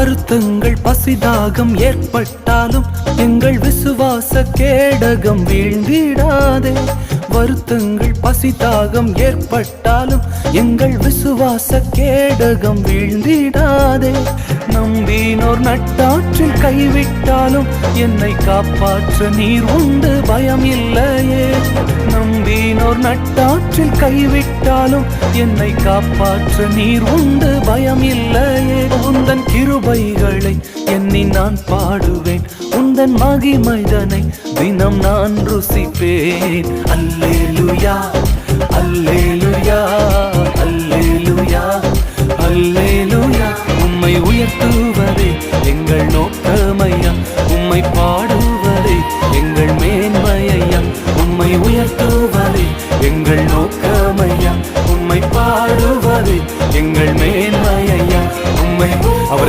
வருத்தங்கள் பசிதாகம் ஏற்பட்டாலும் எங்கள் விசுவாச கேடகம் வீழ்ந்திடாதே. வருத்தங்கள் பசிதாகம் ஏற்பட்டாலும் எங்கள் விசுவாச கேடகம் வீழ்ந்திடாதே. நம்பினோர் நட்டாற்றில் கைவிட்டாலும் என்னை காப்பாற்ற நீர் உண்டு பயம் இல்லையே. நம்பினோர் நட்டாற்றில் கைவிட்டாலும் என்னை காப்பாற்ற நீர் உண்டு பயம் கிருபைகளை எண்ணி நான் பாடுவேன். உந்தன் மகிமைதனை தினம் நான் ருசிப்பேன். அல்லேலுயா அல்லேலுயா அல்லேலுயா அல்லேலுயா. உம்மை உயர்த்துவதே எங்கள் நோக்கமையா. உம்மை பாடுவதே எங்கள் மேன்மையா உம்மை உயர்த்துவதே எங்கள் நோக்கமையா. உம்மை பாடுவதே எங்கள் மேன்மையா உம்மை அவரை